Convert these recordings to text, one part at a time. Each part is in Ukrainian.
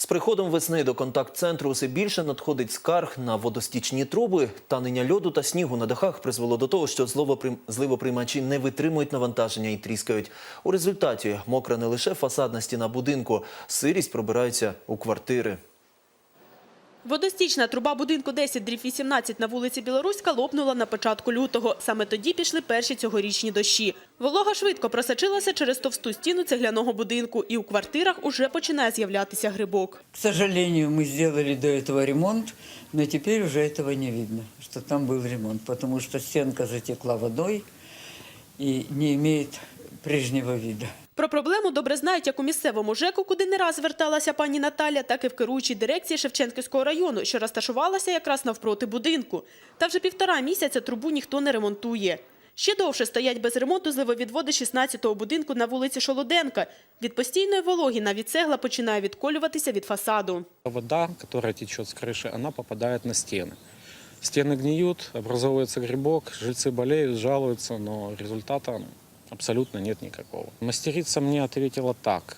З приходом весни до контакт-центру усе більше надходить скарг на водостічні труби. Танення льоду та снігу на дахах призвело до того, що зливоприймачі не витримують навантаження і тріскають. У результаті мокра не лише фасадна стіна будинку, сирість пробирається у квартири. Водостічна труба будинку 10 дріб 18 на вулиці Білоруська лопнула на початку лютого. Саме тоді пішли перші цьогорічні дощі. Волога швидко просочилася через товсту стіну цегляного будинку, і у квартирах уже починає з'являтися грибок. К сожалению, мы сделали до этого ремонт, но теперь уже этого не видно, что там был ремонт, потому что стенка затекла водой и не имеет прежнего вида. Про проблему добре знають як у місцевому ЖЕКу, куди не раз зверталася пані Наталя, так і в керуючій дирекції Шевченківського району, що розташувалася якраз навпроти будинку. Та вже півтора місяця трубу ніхто не ремонтує. Ще довше стоять без ремонту зливовідводи 16-го будинку на вулиці Шолоденка. Від постійної вологі навіть цегла починає відколюватися від фасаду. Вода, которая течет с крыши, она попадает на стены. Стены гниют, образовывается грибок, жильцы болеют, жалуются, но результата абсолютно нет никакого. Мастерица мне ответила так.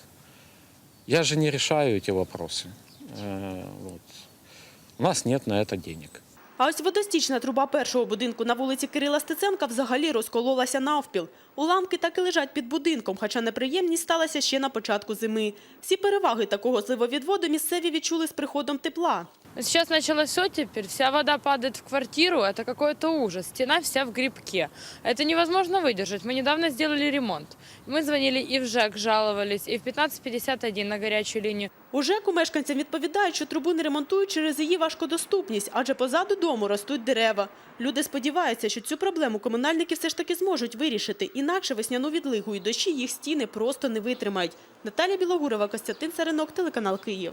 Я же не решаю эти вопросы. Э, вот. У нас нет на это денег. А ось водостічна труба першого будинку на вулиці Кирила Стеценка взагалі розкололася навпіл. Уламки так і лежать під будинком, хоча неприємність сталася ще на початку зими. Всі переваги такого зливовідводу місцеві відчули з приходом тепла. Сейчас началось оттепель, вся вода падает в квартиру, это какой-то ужас. Стена вся в грибке. Это невозможно выдержать. Мы недавно сделали ремонт. Мы звонили и в ЖЭК, жаловались, и в 1551 на горячую линию. У ЖЕКу мешканцям відповідають, що трубу не ремонтують через її важкодоступність, адже позаду дому ростуть дерева. Люди сподіваються, що цю проблему комунальники все ж таки зможуть вирішити, інакше весняну відлигу і дощі їх стіни просто не витримають. Наталія Білогурова, Костянтин Царинок, телеканал Київ.